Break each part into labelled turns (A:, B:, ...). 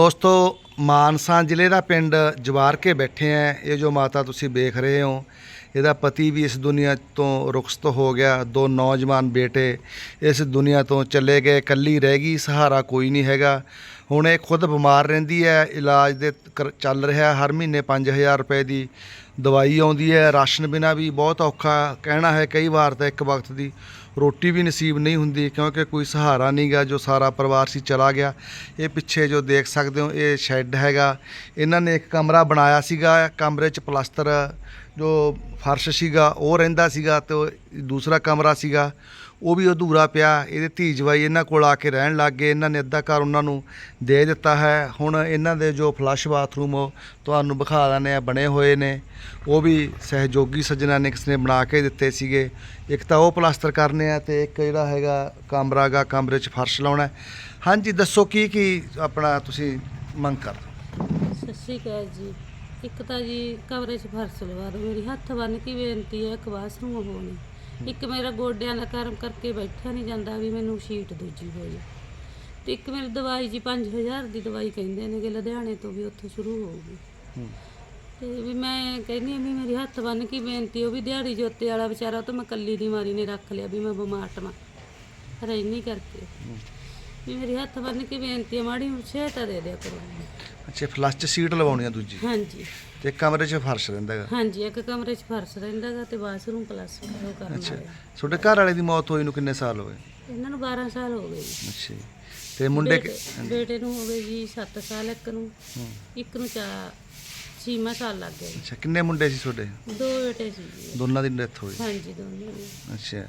A: ਦੋਸਤੋ ਮਾਨਸਾ ਜ਼ਿਲ੍ਹੇ ਦਾ ਪਿੰਡ ਜਵਾਰ ਕੇ ਬੈਠੇ ਆ। ਇਹ ਜੋ ਮਾਤਾ ਤੁਸੀਂ ਵੇਖ ਰਹੇ ਹੋ ਇਹਦਾ ਪਤੀ ਵੀ ਇਸ ਦੁਨੀਆ ਤੋਂ ਰੁਖਸਤ ਹੋ ਗਿਆ, ਦੋ ਨੌਜਵਾਨ ਬੇਟੇ ਇਸ ਦੁਨੀਆ ਤੋਂ ਚਲੇ ਗਏ, ਇਕੱਲੀ ਰਹਿ ਗਈ, ਸਹਾਰਾ ਕੋਈ ਨਹੀਂ ਹੈਗਾ। ਹੁਣ ਇਹ ਖੁਦ ਬਿਮਾਰ ਰਹਿੰਦੀ ਹੈ, ਇਲਾਜ ਦੇ ਕਰ- ਚੱਲ ਰਿਹਾ, ਹਰ ਮਹੀਨੇ 5000 ਰੁਪਏ ਦੀ ਦਵਾਈ ਆਉਂਦੀ ਹੈ, ਰਾਸ਼ਨ ਬਿਨਾ ਵੀ ਬਹੁਤ ਔਖਾ ਕਹਿਣਾ ਹੈ ਕਈ ਵਾਰ ਤਾਂ ਇੱਕ ਵਕਤ ਦੀ ਰੋਟੀ ਵੀ ਨਸੀਬ ਨਹੀਂ ਹੁੰਦੀ ਕਿਉਂਕਿ ਕੋਈ ਸਹਾਰਾ ਨਹੀਂਗਾ ਜੋ ਸਾਰਾ ਪਰਿਵਾਰ ਸੀ ਚਲਾ ਗਿਆ। ਇਹ ਪਿੱਛੇ ਜੋ ਦੇਖ ਸਕਦੇ ਹੋ, ਇਹ ਸ਼ੈੱਡ ਹੈਗਾ। ਇਹਨਾਂ ਨੇ ਇੱਕ ਕਮਰਾ ਬਣਾਇਆ ਸੀਗਾ, ਕਮਰੇ 'ਚ ਪਲਾਸਟਰ ਜੋ ਫਰਸ਼ ਸੀਗਾ, ਉਹ ਰਹਿੰਦਾ ਸੀਗਾ ਤੇ ਉਹ ਦੂਸਰਾ ਕਮਰਾ ਸੀਗਾ, ਉਹ ਵੀ ਅਧੂਰਾ ਪਿਆ। ਇਹਦੇ ਧੀ ਜਵਾਈ ਇਹਨਾਂ ਕੋਲ ਆ ਕੇ ਰਹਿਣ ਲੱਗ ਗਏ। ਇਹਨਾਂ ਨੇ ਅੱਧਾ ਘਰ ਉਹਨਾਂ ਨੂੰ ਦੇ ਦਿੱਤਾ ਹੈ। ਹੁਣ ਇਹਨਾਂ ਦੇ ਜੋ ਫਲੱਸ਼ ਬਾਥਰੂਮ ਤੁਹਾਨੂੰ ਵਿਖਾ ਦਿੰਦੇ ਆ ਬਣੇ ਹੋਏ ਨੇ। ਉਹ ਵੀ ਸਹਿਯੋਗੀ ਸੱਜਣਾ ਨੇ ਕਿਸ ਨੇ ਬਣਾ ਕੇ ਦਿੱਤੇ ਸੀਗੇ। ਇੱਕ ਤਾਂ ਉਹ ਪਲਾਸਟਰ ਕਰਨੇ ਆ ਤੇ ਇੱਕ ਜਿਹੜਾ ਹੈਗਾ ਕਮਰਾ ਗਾ, ਕਮਰੇ 'ਚ ਫਰਸ਼ ਲਾਉਣਾ ਹਾਂਜੀ, ਦੱਸੋ ਕੀ ਕੀ ਆਪਣਾ ਤੁਸੀਂ ਮੰਗ ਕਰਦੇ
B: ਸਤਿ ਸ਼੍ਰੀ ਅਕਾਲ ਜੀ। ਇੱਕ ਤਾਂ ਜੀ ਕਮਰੇ 'ਚ ਫਰਸ਼ ਲਵਾ ਦਿਓ ਮੇਰੀ ਹੱਥ ਬੰਨ ਕੇ ਬੇਨਤੀ ਹੈ ਇੱਕ ਬਾਥਰੂਮ ਹੋਣੀ ਇੱਕ ਮੇਰਾ ਗੋਡਿਆਂ ਦਾ ਕਰਮ ਕਰਕੇ ਬੈਠਾ ਨਹੀਂ ਜਾਂਦਾ ਵੀ ਮੈਨੂੰ ਸ਼ੀਟ ਦੂਜੀ ਹੋ ਜੇ। ਤੇ ਇੱਕ ਮੇਰੀ ਦਵਾਈ ਜੀ 5000 ਦੀ ਦਵਾਈ ਕਹਿੰਦੇ ਨੇ ਕਿ ਲੁਧਿਆਣੇ ਤੋਂ ਵੀ ਉੱਥੋਂ ਸ਼ੁਰੂ ਹੋਊਗੀ। ਤੇ ਵੀ ਮੈਂ ਕਹਿੰਦੀ ਹਾਂ ਵੀ ਮੇਰੀ ਹੱਥ ਬੰਨ ਕੇ ਬੇਨਤੀ ਉਹ ਵੀ ਦਿਹਾੜੀ ਜੋਤੇ ਵਾਲਾ ਵਿਚਾਰਾ ਉਹ ਤਾਂ ਮੈਂ ਕੱਲੀ ਦੀ ਮਾਰੀ ਨੇ ਰੱਖ ਲਿਆ ਵੀ ਮੈਂ ਬਿਮਾਰ ਟਮਾ ਰਹਿਣੀ ਕਰਕੇ। ਵੀ ਮੇਰੀ ਹੱਥ ਬੰਨ ਕੇ ਬੇਨਤੀ ਮਾੜੀ ਸਹਾਇਤਾ ਦੇ ਦਿਆ ਕਰੋ।
A: ਅੱਛਾ ਫਲੱਸ਼ 'ਚ ਸੀਟ ਲਵਾਉਣੀ ਆ ਦੂਜੀ?
B: ਹਾਂਜੀ।
A: ਤੇ ਕਮਰੇ 'ਚ ਫਰਸ਼ ਰਹਿੰਦਾ ਹੈਗਾ?
B: ਹਾਂਜੀ ਇੱਕ ਕਮਰੇ 'ਚ ਫਰਸ਼ ਰਹਿੰਦਾਗਾ ਤੇ ਬਾਥਰੂਮ ਪਲੱਸ ਉਹ ਕਰਨ
A: ਅੱਛਾ। ਤੁਹਾਡੇ ਘਰ ਵਾਲੇ ਦੀ ਮੌਤ ਹੋਈ ਨੂੰ ਕਿੰਨੇ ਸਾਲ ਹੋ ਗਏ?
B: ਇਹਨਾਂ ਨੂੰ 12 ਸਾਲ ਹੋ ਗਏ ਜੀ।
A: ਅੱਛਾ ਜੀ। ਤੇ ਮੁੰਡੇ ਕਿ-
B: ਬੇਟੇ- ਬੇਟੇ ਨੂੰ ਹੋ ਗਏ ਜੀ 7 ਸਾਲ ਇੱਕ ਨੂੰ। ਇੱਕ ਨੂੰ ਚਾ ਛੀਮਾ ਸਾਲ ਲੱਗ ਗਿਆ ਜੀ।
A: ਅੱਛਾ ਕਿੰਨੇ ਮੁੰਡੇ ਸੀ ਤੁਹਾਡੇ?
B: ਦੋ ਬੇਟੇ ਸੀ ਜੀ।
A: ਦੋਨਾਂ ਦੀ ਡੈਥ ਹੋਈ।
B: ਹਾਂਜੀ ਦੋਨੋਂ ਨੇ
A: ਅੱਛਾ।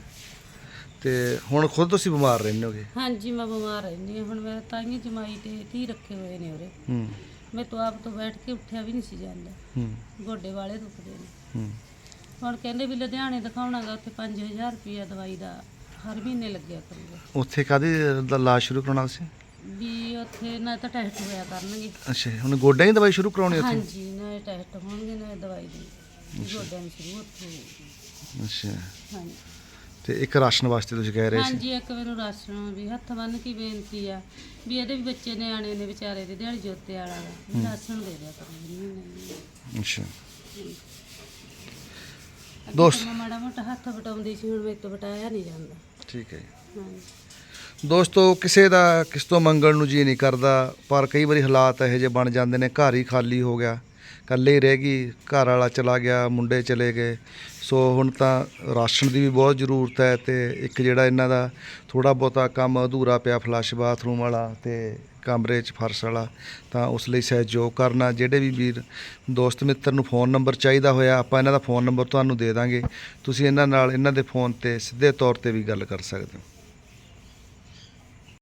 A: ਤੇ ਹੁਣ ਖੁਦ ਤੁਸੀਂ ਬਿਮਾਰ ਰਹਿੰਦੇ ਹੋਗੇ?
B: ਹਾਂਜੀ ਮੈਂ ਬਿਮਾਰ ਰਹਿੰਦੀ ਹਾਂ। ਹੁਣ ਮੈਂ ਤਾਈਆਂ ਜਮਾਈ ਤੇ ਧੀ ਰੱਖੇ ਹੋਏ ਨੇ ਉਰੇ।
A: ਹੂੰ।
B: ਮੈਂ ਤੋਂ ਆਪ ਤੋਂ ਬੈਠ ਕੇ ਉੱਠਿਆ ਵੀ ਨਹੀਂ ਸੀ ਜਾਂਦਾ।
A: ਹੂੰ।
B: ਗੋਡੇ ਵਾਲੇ ਦੁਖਦੇ ਨੇ।
A: ਹੂੰ।
B: ਹੁਣ ਕਹਿੰਦੇ ਵੀ ਲੁਧਿਆਣੇ ਦਿਖਾਉਣਾਗਾ ਉੱਥੇ 5000 ਰੁਪਇਆ ਦਵਾਈ ਦਾ ਹਰ ਮਹੀਨੇ ਲੱਗਿਆ ਕਰੂਗਾ।
A: ਉੱਥੇ ਕਾਦੀ ਦਾ ਇਲਾਜ ਸ਼ੁਰੂ ਕਰਾਉਣਾ ਸੀ
B: ਵੀ ਉੱਥੇ ਨਾ ਤਾਂ ਟੈਸਟ ਹੋਇਆ ਕਰਨਗੇ।
A: ਅੱਛਾ ਹੁਣ ਗੋਡਿਆਂ ਦੀ ਦਵਾਈ ਸ਼ੁਰੂ ਕਰਾਉਣੀ ਉੱਥੇ?
B: ਹਾਂਜੀ ਨਾ ਟੈਸਟ ਹੋਣਗੇ ਨਾ ਦਵਾਈ ਦੀ। ਗੋਡਿਆਂ ਦੀ ਸ਼ੁਰੂ ਉੱਥੇ ਹੋਊਗੀ।
A: ਅੱਛਾ।
B: ਹਾਂਜੀ।
A: ਤੇ ਇੱਕ ਰਾਸ਼ਨ ਵਾਸਤੇ ਤੁਸੀਂ ਕਹਿ ਰਹੇ ਸੀ।
B: ਹਾਂਜੀ ਇੱਕ ਮੈਨੂੰ ਰਾਸ਼ਨ ਵੀ ਹੱਥ ਬੰਨ ਕੇ ਬੇਨਤੀ ਆ ਵੀ ਇਹਦੇ ਵੀ ਬੱਚੇ ਨਿਆਣੇ ਨੇ ਵਿਚਾਰੇ ਦੇ ਦਿਹਾੜੀ ਜੋਤੇ ਵਾਲਾ ਵਾ। ਵੀ ਰਾਸ਼ਨ ਦੇ ਦਿਆ ਕਰੋ ਮਹੀਨੇ
A: ਅੱਛਾ।
B: ਅੱਗੇ
A: ਦੋਸਤ-
B: ਮਾੜਾ ਮੋਟਾ ਹੱਥ ਵਟਾਉਂਦੀ ਸੀ ਹੁਣ ਮੇਰੇ ਤੋਂ ਵਟਾਇਆ ਨਹੀਂ ਜਾਂਦਾ।
A: ਠੀਕ ਹੈ ਜੀ।
B: ਹਾਂਜੀ।
A: ਦੋਸਤੋ ਕਿਸੇ ਦਾ ਕਿਸ ਤੋਂ ਮੰਗਣ ਨੂੰ ਜੀ ਨਹੀਂ ਕਰਦਾ ਪਰ ਕਈ ਵਾਰੀ ਹਾਲਾਤ ਇਹੋ ਜਿਹੇ ਬਣ ਜਾਂਦੇ ਨੇ ਘਰ ਹੀ ਖਾਲੀ ਹੋ ਗਿਆ। ਇਕੱਲੇ ਹੀ ਰਹਿ ਗਈ, ਘਰ ਵਾਲਾ ਚਲਾ ਗਿਆ, ਮੁੰਡੇ ਚਲੇ ਗਏ। ਸੋ ਹੁਣ ਤਾਂ ਰਾਸ਼ਨ ਦੀ ਵੀ ਬਹੁਤ ਜ਼ਰੂਰਤ ਹੈ ਤੇ ਇੱਕ ਜਿਹੜਾ ਇਹਨਾਂ ਦਾ ਥੋੜਾ ਬਹੁਤਾ ਕੰਮ ਅਧੂਰਾ ਪਿਆ ਫਲੱਸ਼ ਬਾਥਰੂਮ ਵਾਲਾ ਤੇ ਕਮਰੇ 'ਚ ਫਰਸ਼ ਵਾਲਾ, ਤਾਂ ਉਸ ਲਈ ਸਹਿਯੋਗ ਕਰਨਾ। ਜਿਹੜੇ ਵੀ ਵੀਰ ਦੋਸਤ ਮਿੱਤਰ ਨੂੰ ਫੋਨ ਨੰਬਰ ਚਾਹੀਦਾ ਹੋਇਆ, ਆਪਾਂ ਇਹਨਾਂ ਦਾ ਫੋਨ ਨੰਬਰ ਤੁਹਾਨੂੰ ਦੇ ਦਾਂਗੇ। ਤੁਸੀਂ ਇਹਨਾਂ ਨਾਲ, ਇਹਨਾਂ ਦੇ ਫੋਨ ਤੇ ਸਿੱਧੇ ਤੌਰ ਤੇ ਵੀ ਗੱਲ ਕਰ ਸਕਦੇ ਹੋ।